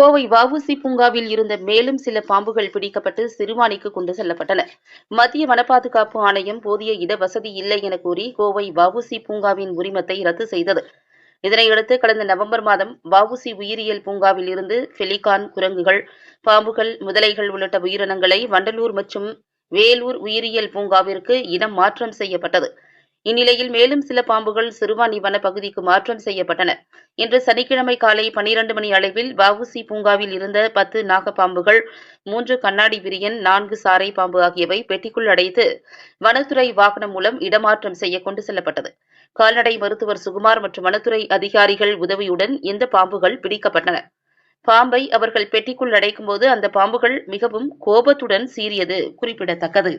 கோவை வவுசி பூங்காவில் இருந்த மேலும் சில பாம்புகள் பிடிக்கப்பட்டு சிறுவாணிக்கு கொண்டு செல்லப்பட்டன. மத்திய வனப்பாதுகாப்பு ஆணையம் போதிய இடவசதி இல்லை என கூறி கோவை வவுசி பூங்காவின் உரிமத்தை ரத்து செய்தது. இதனையடுத்து கடந்த நவம்பர் மாதம் வவுசி உயிரியல் பூங்காவில் இருந்து பெலிகான் குரங்குகள் பாம்புகள் முதலைகள் உள்ளிட்ட உயிரினங்களை வண்டலூர் மற்றும் வேலூர் உயிரியல் பூங்காவிற்கு இடம் மாற்றம் செய்யப்பட்டது. இந்நிலையில் மேலும் சில பாம்புகள் சிறுவாணி வன பகுதிக்கு மாற்றம் செய்யப்பட்டன. இன்று சனிக்கிழமை காலை பனிரண்டு மணி அளவில் வவுசி பூங்காவில் இருந்த பத்து நாகப்பாம்புகள் மூன்று கண்ணாடி விரியன் நான்கு சாரை பாம்பு ஆகியவை பெட்டிக்குள் அடைத்து வனத்துறை வாகனம் மூலம் இடமாற்றம் செய்ய கொண்டு செல்லப்பட்டது. கால்நடை மருத்துவர் சுகுமார் மற்றும் வனத்துறை அதிகாரிகள் உதவியுடன் இந்த பாம்புகள் பிடிக்கப்பட்டன. பாம்பை அவர்கள் பெட்டிக்குள் அடைக்கும் போது அந்த பாம்புகள் மிகவும் கோபத்துடன் சீறியது குறிப்பிடத்தக்கது.